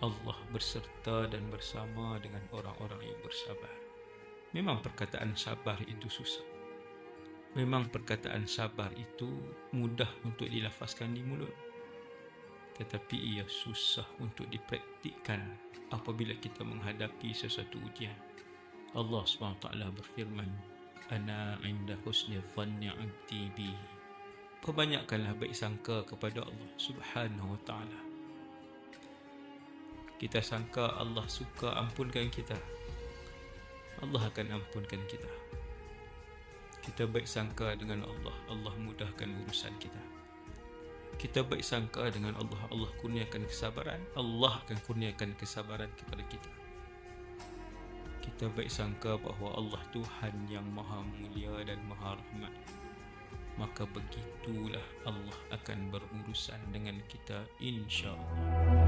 Allah berserta dan bersama dengan orang-orang yang bersabar. Memang perkataan sabar itu susah. Memang perkataan sabar itu mudah untuk dilafazkan di mulut. Tetapi ia susah untuk dipraktikkan apabila kita menghadapi sesuatu ujian. Allah SWT berfirman, Ana inda husni dhanni abdi bi. Perbanyakkanlah baik sangka kepada Allah Subhanahu wa taala. Kita sangka Allah suka ampunkan kita. Allah akan ampunkan kita. Kita baik sangka dengan Allah, Allah mudahkan urusan kita. Kita baik sangka dengan Allah, Allah kurniakan kesabaran, Allah akan kurniakan kesabaran kepada kita. Kita baik sangka bahawa Allah Tuhan yang maha mulia dan maha rahmat. Maka begitulah Allah akan berurusan dengan kita insya Allah.